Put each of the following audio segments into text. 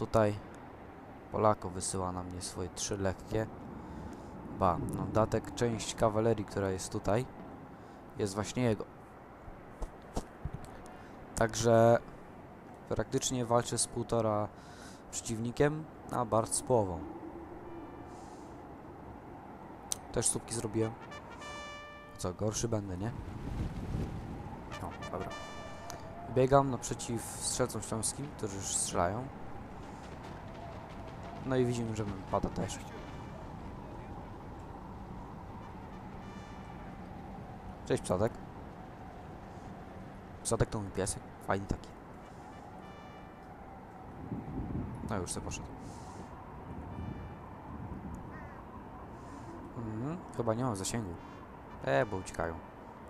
tutaj Polako wysyła na mnie swoje trzy lekkie. Ba, no datek, część kawalerii, która jest tutaj, jest właśnie jego. Także praktycznie walczę z półtora przeciwnikiem, a Bart z połową. Też słupki zrobiłem. Co, gorszy będę, nie? No, dobra. Biegam naprzeciw strzelcom śląskim, którzy już strzelają. No i widzimy, że pada też. Cześć psadek. Psadek to mój piesek. Fajny taki. No już sobie poszedł. Mhm, chyba nie mam zasięgu. E, bo uciekają.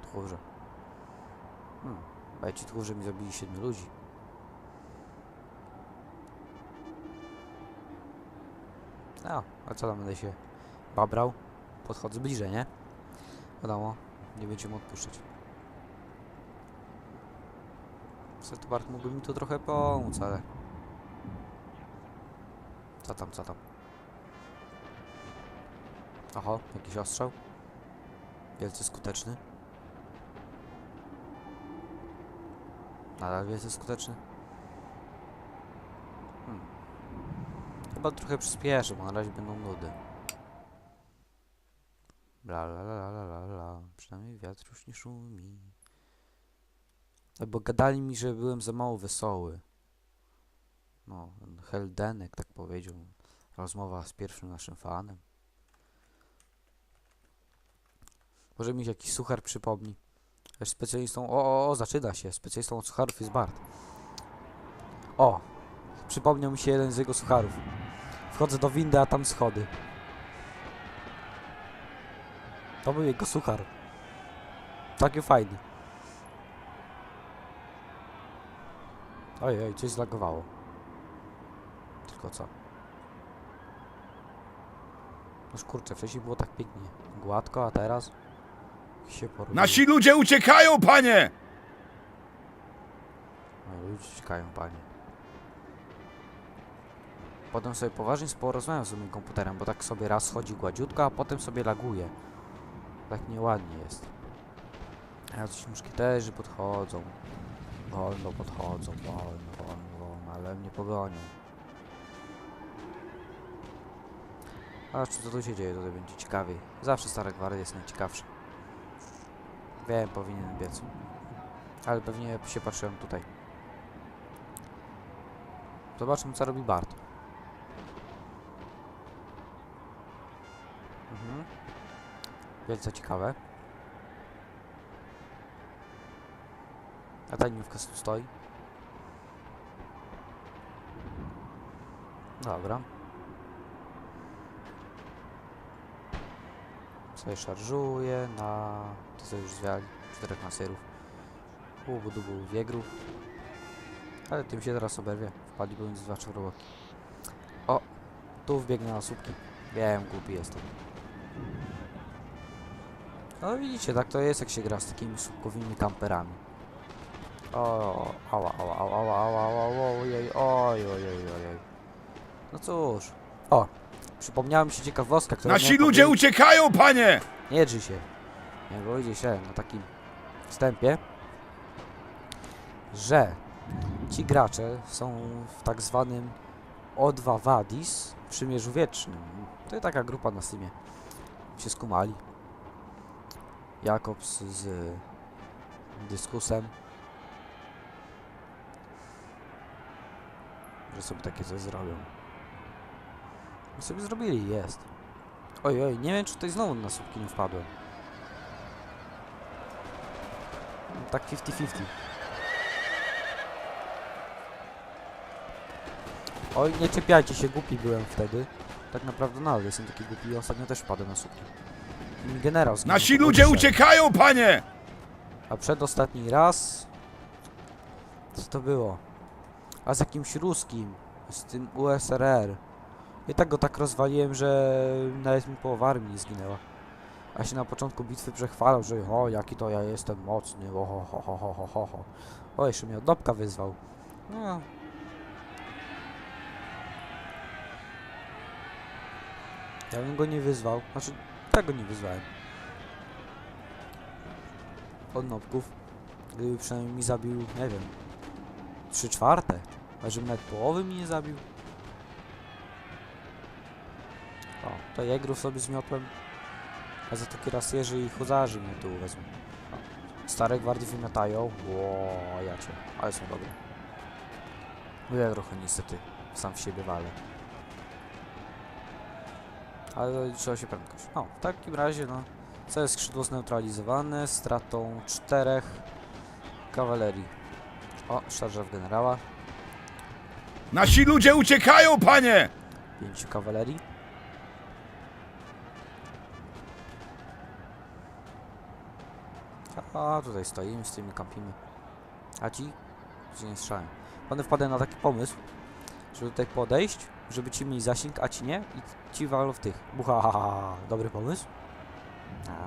Tchórze. Hmm. A ci tchórze mi zabili siedmiu ludzi. A, a co tam będę się babrał? Podchodzę bliżej, nie? Wiadomo, nie będziemy odpuszczać. Setbart mógłby mi tu trochę pomóc, ale... Co tam, co tam? Oho, jakiś ostrzał? Wielce skuteczny. Nadal wielce skuteczny. Chyba trochę przyspieszę, bo na razie będą nudy. La la la la la la. Przynajmniej wiatr już nie szumi. E, Bo gadali mi, że byłem za mało wesoły. No, Heldenek tak powiedział. Rozmowa z pierwszym naszym fanem. Może mi jakiś suchar przypomni. Też specjalistą. O, o, o, zaczyna się. Specjalistą od sucharów jest Bart. O! Przypomniał mi się jeden z jego sucharów. Wchodzę do windy, a tam schody. To był jego suchar. Taki fajny. Ojej, coś zlagowało. Tylko co? Noż kurczę, wcześniej było tak pięknie. Gładko, a teraz się. Nasi ludzie uciekają, panie! No, ludzie czekają, panie. Potem sobie poważnie porozmawiam z moim komputerem, bo tak sobie raz chodzi gładziutko, a potem sobie laguje. Tak nieładnie jest. A coś muszkieterzy podchodzą. Wolno podchodzą, wolno, wolno, wolno, ale mnie pogonią. A czy co tu się dzieje, to będzie ciekawiej. Zawsze Stara Gwardia jest najciekawsza. Wiem, powinienem biec. Ale pewnie się patrzyłem tutaj. Zobaczmy co robi Bart. Mhm. Wielce ciekawe. A ta liniówka tu stoi. Dobra. Sobie szarżuje na... To co już zwiali. Czterech maserów. Łubu dubu wiegrów. Ale tym się teraz oberwie. Wpadli pomiędzy dwa czworoboki. O! Tu wbiegnie na słupki. Wiem, głupi jestem. No widzicie, tak to jest jak się gra z takimi słupkowymi kamperami. O, ała, ała, ała, ała, ała, ała, ojej, oj, oj, oj, oj. No cóż. O! Przypomniała mi się ciekawostka, która Nasi ludzie uciekają, panie! nie drzyj się. Nie powiedzieć się na takim wstępie, że ci gracze są w tak zwanym O2 Wadis w przymierzu wiecznym. To jest taka grupa na Steamie. Się skumali. Jakobs z dyskusem. Że sobie takie coś zrobią. I sobie zrobili, jest. Oj, oj, nie wiem czy tutaj znowu na słupki nie wpadłem. Tak 50-50. Oj, nie czepiajcie się, głupi byłem wtedy. Tak naprawdę nadal jestem taki głupi i ostatnio też wpadłem na słupki generał. Nasi ludzie uciekają, panie! A przedostatni raz... Co to było? A z jakimś ruskim. Z tym USRR. I tak go tak rozwaliłem, że nawet mi połowa armii nie zginęła. A się na początku bitwy przechwalał, że o, jaki to ja jestem mocny, o, ho, ho, ho, ho, ho, ho, ho. O, jeszcze mnie od dobka wyzwał. No. Ja bym go nie wyzwał. Znaczy, tego nie wyzwałem. Od nopków. Gdyby przynajmniej mi zabił, nie wiem, 3 czwarte. A żebym nawet połowy mi nie zabił. O, to jegrów sobie zmiotłem. A za to kierasjerzy i huzarzy mnie tu wezmą. Stare gwardii wymiatają. Ło, ja cię. Ale są dobre. Bo ja trochę niestety sam w siebie walę. Ale liczyła się prędkość. No, w takim razie, no, całe skrzydło zneutralizowane stratą czterech kawalerii. O, szarża w generała, Nasi ludzie uciekają, panie! pięciu kawalerii. A tutaj stoimy, z tymi kampimy. A ci? Ci nie strzelają. One wpadają na taki pomysł, żeby tutaj podejść, żeby ci mieli zasięg, a ci nie i ci walą w tych. Bucha, dobry pomysł?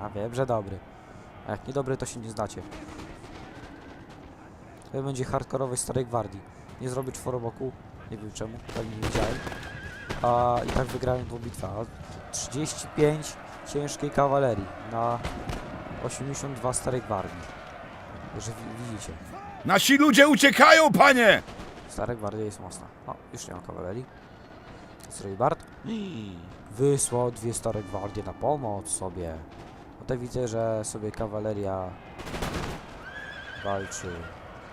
A, wiem, że dobry. A jak niedobry, to się nie znacie. To będzie hardkorowej starej gwardii. Nie zrobię czworoboku, nie wiem czemu, pewnie nie wiedziałem. A i tak wygrałem tą bitwę. A 35 ciężkiej kawalerii na 82 starej gwardii. Że wi- widzicie. Nasi ludzie uciekają, panie! Stara gwardia jest mocna. O, już nie ma kawalerii. Sreibart wysłał dwie stare gwardie na pomoc sobie. Tutaj widzę, że sobie kawaleria walczy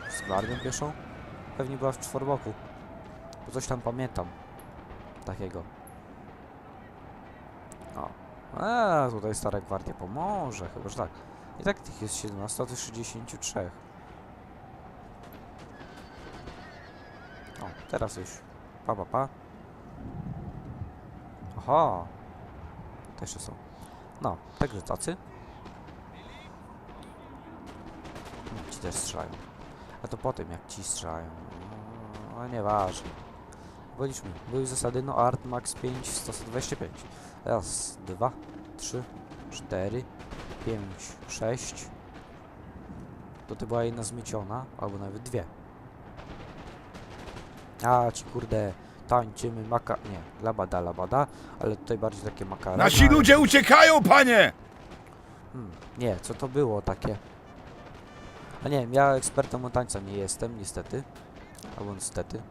z gwardią pieszą. Pewnie była w czworboku. Bo coś tam pamiętam. Takiego. O. A, tutaj stara gwardia pomoże, chyba że tak. I tak tych jest 17, a to 63. O, teraz już. Pa, pa, pa. Aha. To jeszcze są. No, także tacy. Ci też strzelają. A to potem jak ci strzelają. No, nieważne. Byliśmy. Były zasady no art max 5 125. Raz, dwa, trzy, cztery, pięć, sześć. To to była jedna zmieciona, albo nawet dwie. A ci kurde, tańczymy maka... Nie, labada, labada, ale tutaj bardziej takie makarena. Nasi ludzie uciekają, panie! Hmm, nie, co to było takie? A nie wiem, ja ekspertem od tańca nie jestem, niestety. Albo niestety.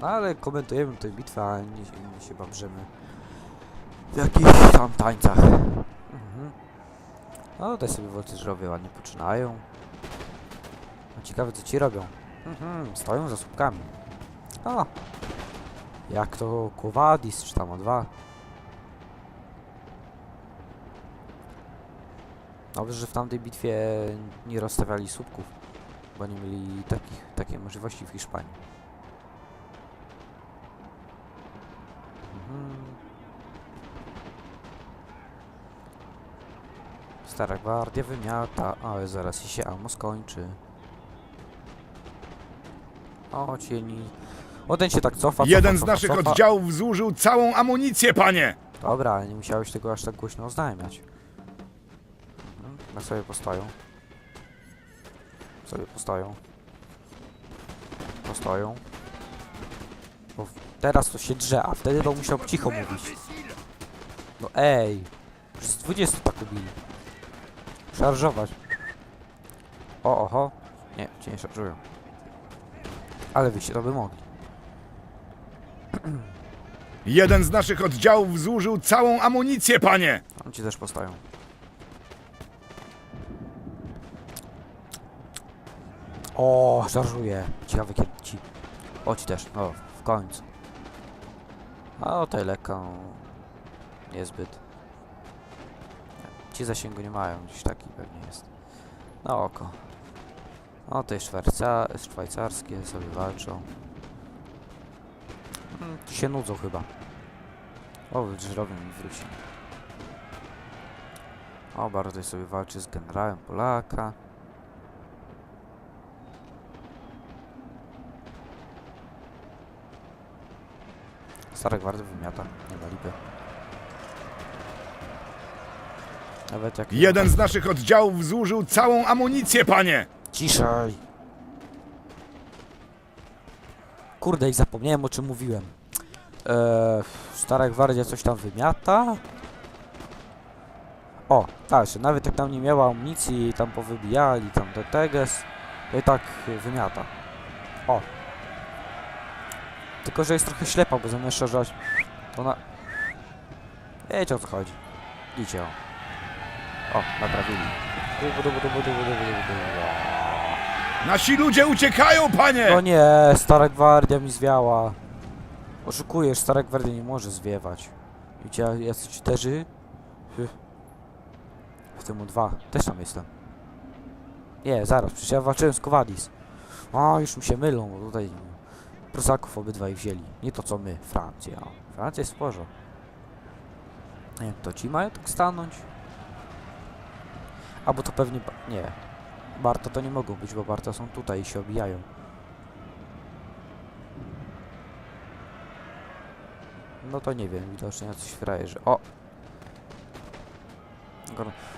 No ale komentujemy tę bitwę, a nie, nie się babrzymy w jakichś tam tańcach. Mhm. No tutaj sobie woltyżerowie ładnie poczynają. No ciekawe co ci robią. Mhm, stoją za słupkami. O! Jak to Kowadis czy tam O2. Dobrze, że w tamtej bitwie nie rozstawiali słupków, bo nie mieli takich, takiej możliwości w Hiszpanii. Mhm. Stara gwardia wymiata, ale zaraz się amo skończy. O, cieni. O, ten się tak cofa, cofa Jeden z cofa, naszych cofa. oddziałów zużył całą amunicję, panie! Dobra, ale nie musiałeś tego aż tak głośno oznajmiać. Na sobie postoją. Sobie postoją. Postoją. Bo teraz to się drze, a wtedy to musiał cicho mówić. No ej! Już z 20 tak ubili. Szarżować. O, oho. Nie, cię nie szarżują. Ale wyście to by mogli. Jeden z naszych oddziałów zużył całą amunicję, panie! Tam ci też postają. O, żarżuje. Ciekawe kiedy ci. O, ci też. O, w końcu. A o tej lekko. Niezbyt. Nie, Ci zasięgu nie mają. Gdzieś taki pewnie jest. Na oko. O, tej szwajca szwajcarskie sobie walczą. Hmm, się nudzą chyba. O, żyrowym mi wróci. O, bardzo sobie walczy z generałem Polaka. Stara gwardia wymiata, nie ma lipy. Nawet jak... Jeden z naszych oddziałów zużył całą amunicję, panie! Ciszej! Kurde, i zapomniałem o czym mówiłem. Eee, stara gwardia coś tam wymiata. O, tak, jeszcze nawet jak tam nie miała amunicji i tam powybijali, tam te teges, to i tak wymiata. O. Tylko, że jest trochę ślepa, bo zamiast szarżać, to na... Wiecie o co chodzi. Idzie o. O, naprawili. Nasi ludzie uciekają, panie! No nie, stara gwardia mi zwiała. Oszukujesz, stara gwardia nie może zwiewać. Widzicie, jacy czterzy? Hy. W tym dwa. Też tam jestem. Nie, zaraz, przecież ja walczyłem z Kowadis. O, już mi się mylą, bo tutaj Prusaków obydwaj wzięli. Nie to co my, Francja. Francja jest sporo. Nie to ci mają tak stanąć? Albo to pewnie... Nie. Barto to nie mogą być, bo Barto są tutaj i się obijają. No to nie wiem, widocznie jacyś frajerzy. O!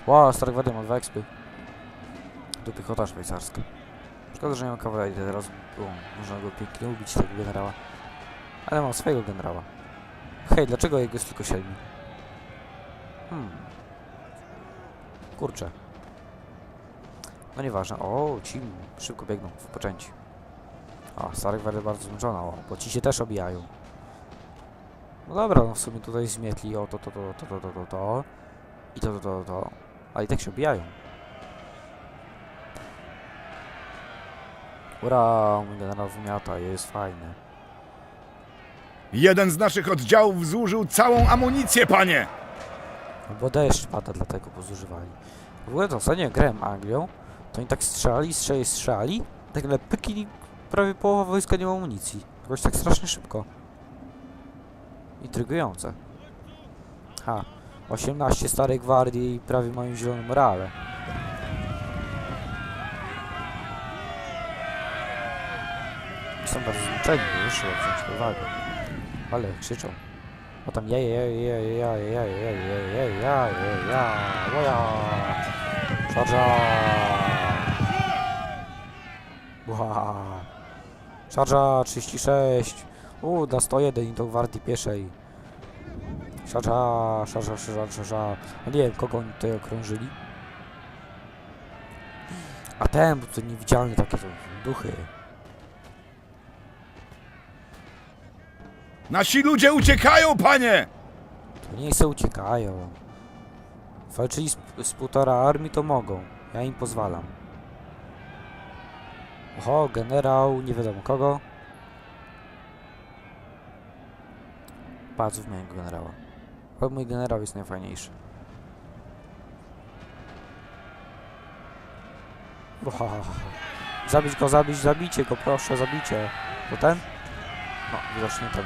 Wow, Star Gwardia ma dwa ekspy. Tu piechota szwajcarska. Szkoda, że nie ma kawalerii, teraz było. Można go pięknie ubić, tego generała. Ale mam swojego generała. Hej, dlaczego jego jest tylko siedmiu? Hmm. Kurczę. No nieważne. O, ci szybko biegną w poczęci. A, Stara Gwardia bardzo zmęczona, o, bo ci się też obijają. No dobra, no w sumie tutaj zmietli o to, to, to, to, to, to, to, to. I to, to, to, to. A i tak się obijają. Ura, mój generał wymiata, jest fajny. Jeden z naszych oddziałów zużył całą amunicję, panie! No bo deszcz pada, dlatego pozużywali. W ogóle to ostatnio grałem Anglią, to oni tak strzelali, strzelali, strzelali, tak nagle pyki prawie połowa wojska nie ma amunicji. Jakoś tak strasznie szybko. Intrygujące. Ha, 18 starej gwardii i prawie mają zielone morale. Są bardzo zmęczeni, bo trzeba wziąć uwagę. Ale krzyczą. O tam ja ja ja ja ja ja ja ja ja ja ja moja Szarża Ła Szarża 36 U, da 101 i do gwardii pieszej Szarża, szarża, szarża, szarża No nie wiem kogo oni tutaj okrążyli A ten, bo to niewidzialne takie to duchy Nasi ludzie uciekają, panie! To nie se uciekają. Walczyli z, z półtora armii, to mogą. Ja im pozwalam. Oho, generał, nie wiadomo kogo. Pazów mojego generała. Ale mój generał jest najfajniejszy. Oho. Zabić go, zabić, zabijcie go, proszę, zabijcie. To ten? No, widocznie go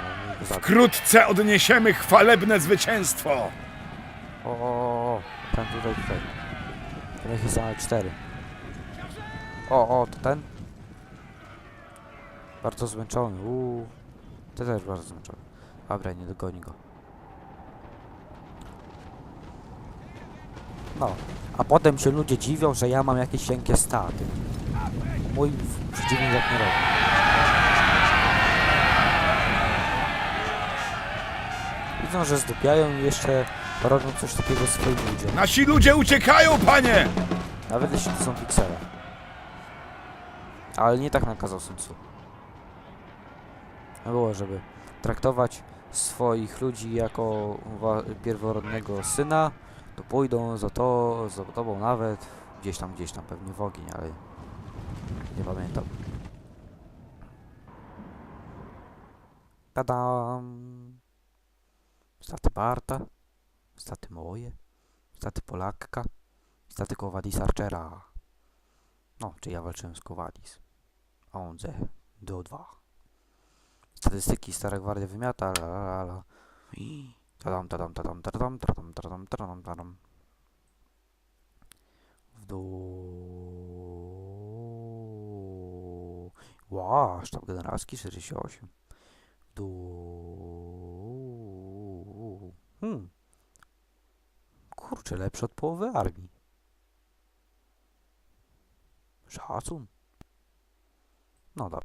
zabił. Wkrótce odniesiemy chwalebne zwycięstwo! O, o, o, o, ten tutaj, tutaj. Ten jest same cztery. O, o, to ten? Bardzo zmęczony, uuu. Ten też bardzo zmęczony. Dobra, nie dogoni go. No, a potem się ludzie dziwią, że ja mam jakieś cienkie staty. Mój przeciwnik jak nie robi. Widzą, że zdupiają i jeszcze robią coś takiego swoim ludziom. Nasi ludzie uciekają, panie! Nawet jeśli to są piksele. Ale nie tak nakazał Sun. Było, żeby traktować swoich ludzi jako pierworodnego syna, to pójdą za to, za tobą nawet, gdzieś tam, gdzieś tam, pewnie w ogień, ale nie pamiętam. Tadam! Staty Barta, staty moje, staty Polakka. Staty Kowadis Archera. No, czy ja walczyłem z Kowadis. A on ze do 2. Statystyki Stara Gwardia wymiata. La, la, la, la. I tadam, tadam, tadam, tadam, tadam, tadam, tadam, tadam. W dół. Ła, sztab generalski 48. W dół. Hmm. Kurczę, lepszy od połowy armii. Szacun. No dobra.